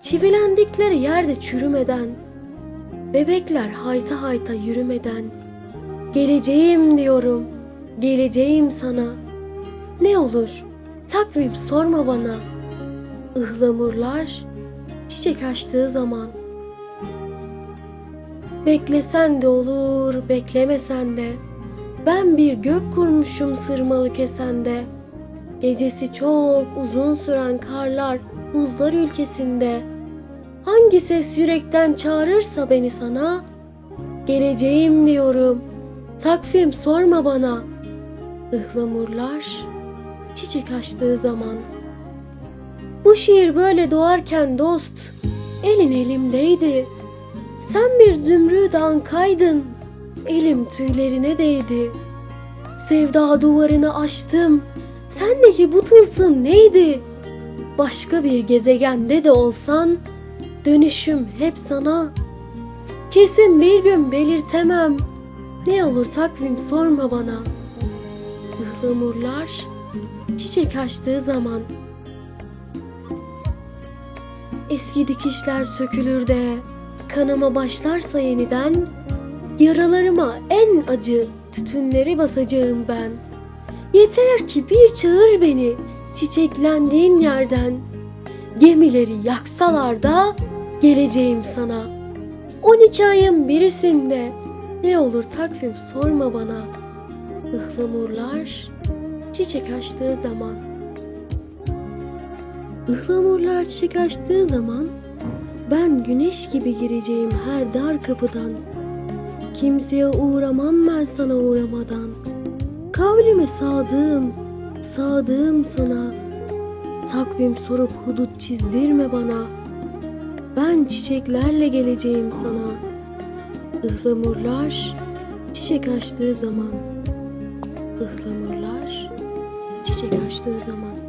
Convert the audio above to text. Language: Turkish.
çivilendikleri yerde çürümeden, bebekler hayta hayta yürümeden, geleceğim diyorum, geleceğim sana. Ne olur takvim sorma bana. Ihlamurlar çiçek açtığı zaman. Beklesen de olur, beklemesen de. Ben bir gök kurmuşum sırmalı kesende. Gecesi çok uzun süren karlar buzlar ülkesinde. Hangi ses yürekten çağırırsa beni sana, geleceğim diyorum. Takvim sorma bana. Ihlamurlar çiçek açtığı zaman. Bu şiir böyle doğarken dost, elin elimdeydi. Sen bir zümrüt ankaydın, elim tüylerine değdi. Sevda duvarını aştım, sendeki bu tılsım neydi? Başka bir gezegende de olsan, dönüşüm hep sana. Kesin bir gün belirtemem, ne olur takvim sorma bana. Ihlamurlar çiçek açtığı zaman. Eski dikişler sökülür de kanama başlarsa yeniden yaralarıma en acı tütünleri basacağım ben. Yeter ki bir çağır beni çiçeklendiğin yerden. Gemileri yaksalar da geleceğim sana. 12 ayın birisinde ne olur takvim sorma bana. Ihlamurlar çiçek açtığı zaman. Ihlamurlar çiçek açtığı zaman ben güneş gibi gireceğim her dar kapıdan. Kimseye uğramam ben sana uğramadan. Kavlime sadığım, sadığım sana. Takvim sorup hudut çizdirme bana. Ben çiçeklerle geleceğim sana. Ihlamurlar çiçek açtığı zaman. Ihlamurlar çiçek açtığı zaman.